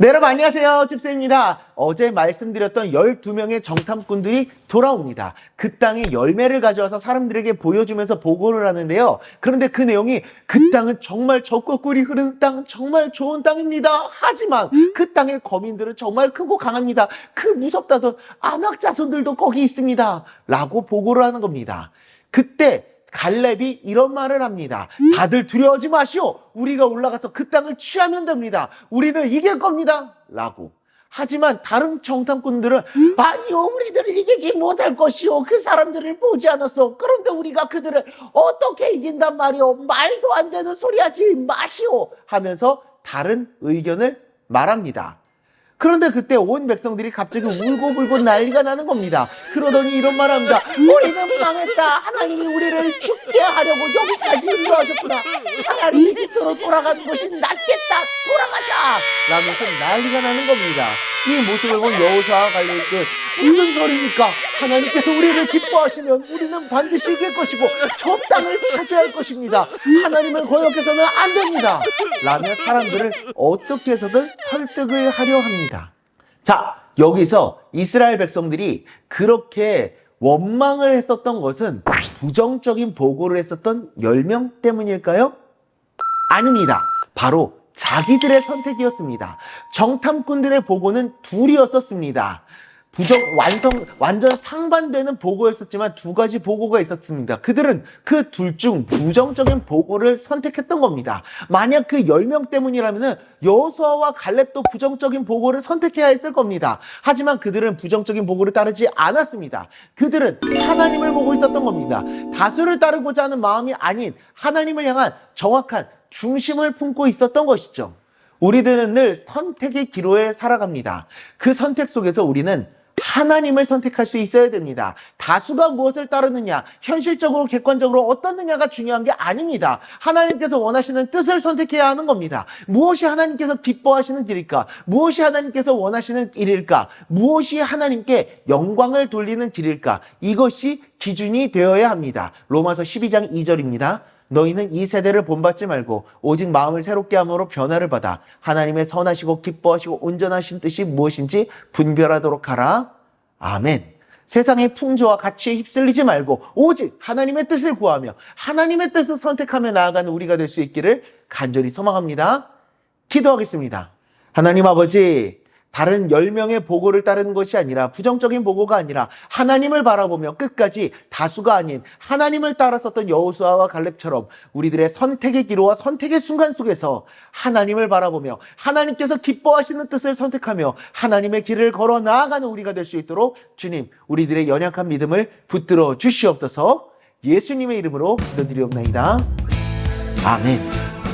네, 여러분 안녕하세요. 집세입니다. 어제 말씀드렸던 12명의 정탐꾼들이 돌아옵니다. 그 땅의 열매를 가져와서 사람들에게 보여주면서 보고를 하는데요. 그런데 그 내용이 그 땅은 정말 적고 꿀이 흐르는 땅, 정말 좋은 땅입니다. 하지만 그 땅의 거민들은 정말 크고 강합니다. 그 무섭다던 안악 자손들도 거기 있습니다. 라고 보고를 하는 겁니다. 그때 갈렙이 이런 말을 합니다. 다들 두려워하지 마시오. 우리가 올라가서 그 땅을 취하면 됩니다. 우리는 이길 겁니다. 라고. 하지만 다른 정탐꾼들은 아니요 우리들은 이기지 못할 것이오 그 사람들을 보지 않았어 그런데 우리가 그들을 어떻게 이긴단 말이오 말도 안 되는 소리 하지 마시오 하면서 다른 의견을 말합니다 그런데 그때 온 백성들이 갑자기 울고불고 난리가 나는 겁니다. 그러더니 이런 말 합니다. 우리는 망했다. 하나님이 우리를 죽게 하려고 여기까지 인도하셨구나. 차라리 이집트로 돌아가는 것이 낫겠다. 돌아가자. 라면서 난리가 나는 겁니다. 이 모습을 본 여호수아와 갈렙은 무슨 소리입니까? 하나님께서 우리를 기뻐하시면 우리는 반드시 이길 것이고 저 땅을 차지할 것입니다. 하나님을 거역해서는 안 됩니다. 라며 사람들을 어떻게 해서든 설득을 하려 합니다. 자, 여기서 이스라엘 백성들이 그렇게 원망을 했었던 것은 부정적인 보고를 했었던 10명 때문일까요? 아닙니다. 바로 자기들의 선택이었습니다. 정탐꾼들의 보고는 둘이었었습니다. 부정 완성 완전 상반되는 보고였었지만 두 가지 보고가 있었습니다. 그들은 그 둘 중 부정적인 보고를 선택했던 겁니다. 만약 그 10명 때문이라면은 여호수아와 갈렙도 부정적인 보고를 선택해야 했을 겁니다. 하지만 그들은 부정적인 보고를 따르지 않았습니다. 그들은 하나님을 보고 있었던 겁니다. 다수를 따르고자 하는 마음이 아닌 하나님을 향한 정확한 중심을 품고 있었던 것이죠. 우리들은 늘 선택의 기로에 살아갑니다. 그 선택 속에서 우리는 하나님을 선택할 수 있어야 됩니다. 다수가 무엇을 따르느냐, 현실적으로, 객관적으로 어떻느냐가 중요한 게 아닙니다. 하나님께서 원하시는 뜻을 선택해야 하는 겁니다. 무엇이 하나님께서 기뻐하시는 길일까? 무엇이 하나님께서 원하시는 일일까? 무엇이 하나님께 영광을 돌리는 길일까? 이것이 기준이 되어야 합니다. 로마서 12장 2절입니다. 너희는 이 세대를 본받지 말고 오직 마음을 새롭게 함으로 변화를 받아 하나님의 선하시고 기뻐하시고 온전하신 뜻이 무엇인지 분별하도록 하라. 아멘. 세상의 풍조와 가치에 휩쓸리지 말고 오직 하나님의 뜻을 구하며 하나님의 뜻을 선택하며 나아가는 우리가 될 수 있기를 간절히 소망합니다. 기도하겠습니다. 하나님 아버지, 다른 10명의 보고를 따르는 것이 아니라 부정적인 보고가 아니라 하나님을 바라보며 끝까지 다수가 아닌 하나님을 따랐었던 여호수아와 갈렙처럼 우리들의 선택의 기로와 선택의 순간 속에서 하나님을 바라보며 하나님께서 기뻐하시는 뜻을 선택하며 하나님의 길을 걸어 나아가는 우리가 될 수 있도록 주님 우리들의 연약한 믿음을 붙들어 주시옵소서 예수님의 이름으로 기도드리옵나이다. 아멘.